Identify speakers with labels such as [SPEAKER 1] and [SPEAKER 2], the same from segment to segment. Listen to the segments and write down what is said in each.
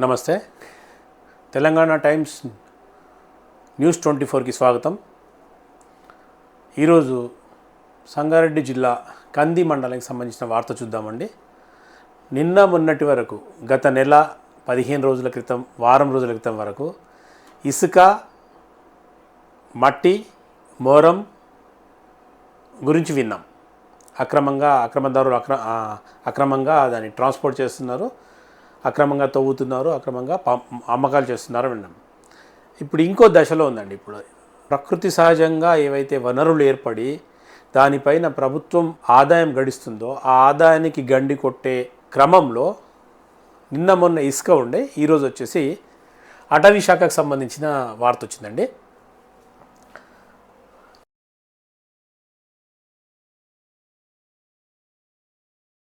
[SPEAKER 1] నమస్తే. Telangana times news twenty ఫోర్కి స్వాగతం. ఈరోజు సంగారెడ్డి జిల్లా కంది మండలానికి సంబంధించిన వార్త చూద్దామండి. నిన్న మొన్నటి వరకు గత నెల పదిహేను రోజుల క్రితం వారం రోజుల క్రితం వరకు ఇసుక మట్టి మోరం గురించి విన్నాం. అక్రమంగా అక్రమదారులు అక్ర అక్రమంగా దాన్ని ట్రాన్స్పోర్ట్ చేస్తున్నారు. అక్రమంగా తవ్వుతున్నారు అక్రమంగా పం- అమ్మకాలు చేస్తున్నారు విన్నాం. ఇప్పుడు ఇంకో దశలో ఉందండి ఇప్పుడు. ప్రకృతి సహజంగా ఏవైతే వనరులు ఏర్పడి దానిపైన ప్రభుత్వం ఆదాయం గడిస్తుందో ఆ ఆదాయానికి గండి కొట్టే క్రమంలో నిన్న మొన్న ఇసుక ఉండే ఈరోజు వచ్చేసి అటవీ శాఖకు సంబంధించిన వార్త వచ్చిందండి.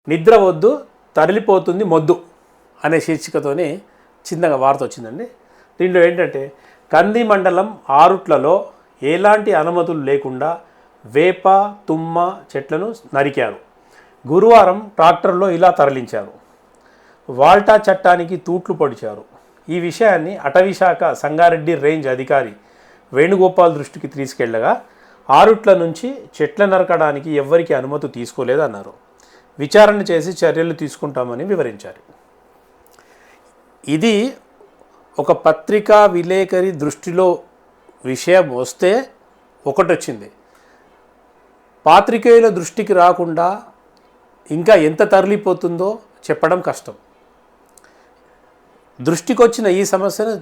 [SPEAKER 1] నిద్ర వద్దు తరలిపోతుంది మొద్దు. అనే శీర్షికతోని చిన్నగా వార్త వచ్చిందండి. దీంట్లో ఏంటంటే కంది మండలం ఆరుట్లలో ఎలాంటి అనుమతులు లేకుండా వేప తుమ్మ చెట్లను నరికారు. గురువారం ట్రాక్టర్లో ఇలా తరలించారు. వాల్టా చట్టానికి తూట్లు పొడిచారు. ఈ విషయాన్ని అటవీశాఖ సంగారెడ్డి రేంజ్ అధికారి వేణుగోపాల్ దృష్టికి తీసుకెళ్ళగా ఆరుట్ల నుంచి చెట్ల నరకడానికి ఎవ్వరికీ అనుమతి తీసుకోలేదన్నారు. విచారణ చేసి చర్యలు తీసుకుంటామని వివరించారు. ఇది ఒక పత్రికా విలేకరి దృష్టిలో విషయం వస్తే ఒకటి వచ్చింది పాత్రికేయుల దృష్టికి రాకుండా ఇంకా ఎంత తరలిపోతుందో చెప్పడం కష్టం. దృష్టికి వచ్చిన ఈ సమస్యను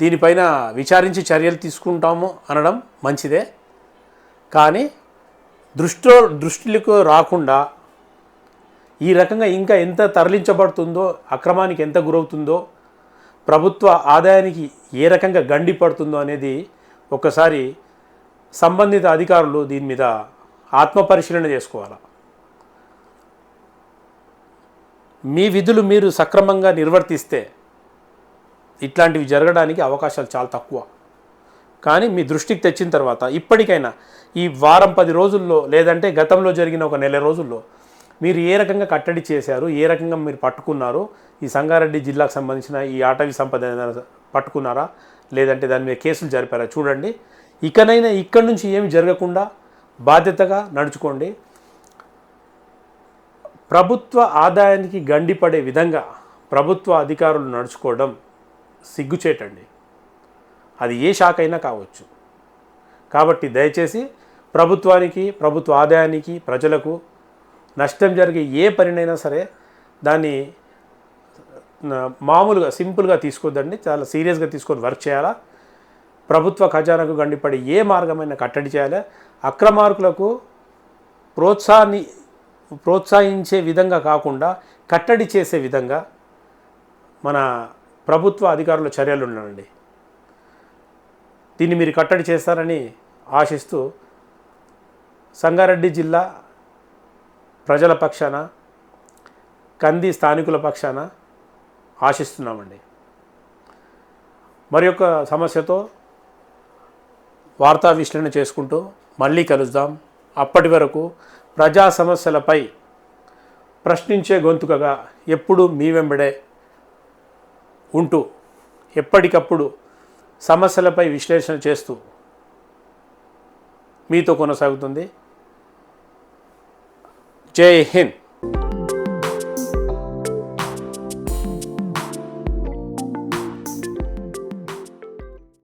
[SPEAKER 1] దీనిపైన విచారించి చర్యలు తీసుకుంటాము అనడం మంచిదే. కానీ దృష్టిలో దృష్టిలకు రాకుండా ఈ రకంగా ఇంకా ఎంత తరలించబడుతుందో అక్రమానికి ఎంత గురవుతుందో ప్రభుత్వ ఆదాయానికి ఏ రకంగా గండి పడుతుందో అనేది ఒకసారి సంబంధిత అధికారులు దీని మీద ఆత్మపరిశీలన చేసుకోవాలి? మీ విధులు మీరు సక్రమంగా నిర్వర్తిస్తే ఇట్లాంటివి జరగడానికి అవకాశాలు చాలా తక్కువ. కానీ మీ దృష్టికి తెచ్చిన తర్వాత ఇప్పటికైనా ఈ వారం పది రోజుల్లో లేదంటే గతంలో జరిగిన ఒక నెల రోజుల్లో మీరు ఏ రకంగా కట్టడి చేశారు ఏ రకంగా మీరు పట్టుకున్నారు ఈ సంగారెడ్డి జిల్లాకు సంబంధించిన ఈ అటవీ సంపద పట్టుకున్నారా? లేదంటే దాని మీద కేసులు జరిపారా? చూడండి. ఇకనైనా ఇక్కడి నుంచి ఏమి జరగకుండా బాధ్యతగా నడుచుకోండి. ప్రభుత్వ ఆదాయానికి గండిపడే విధంగా ప్రభుత్వ అధికారులు నడుచుకోవడం సిగ్గుచేటండి. అది ఏ శాఖ అయినా కావచ్చు. కాబట్టి దయచేసి ప్రభుత్వానికి ప్రభుత్వ ఆదాయానికి ప్రజలకు నష్టం జరిగే ఏ పనినైనా సరే దాన్ని మామూలుగా సింపుల్గా తీసుకోవద్దండి చాలా సీరియస్గా తీసుకొని వర్క్ చేయాలా? ప్రభుత్వ ఖజానాకు గండిపడి ఏ మార్గమైనా కట్టడి చేయాలి? అక్రమార్కులకు ప్రోత్సాహాన్ని ప్రోత్సహించే విధంగా కాకుండా కట్టడి చేసే విధంగా మన ప్రభుత్వ అధికారుల చర్యలు ఉండండి దీన్ని మీరు కట్టడి చేస్తారని ఆశిస్తూ సంగారెడ్డి జిల్లా ప్రజల పక్షాన కంది స్థానికుల పక్షాన ఆశిస్తున్నామండి. మరి యొక్క సమస్యతో వార్తా విశ్లేషణ చేసుకుంటూ మళ్ళీ కలుద్దాం. అప్పటి వరకు ప్రజా సమస్యలపై ప్రశ్నించే గొంతుకగా ఎప్పుడూ మీ వెంబడే ఉంటూ ఎప్పటికప్పుడు సమస్యలపై విశ్లేషణ చేస్తూ మీతో కొనసాగుతుంది. जय हिंद।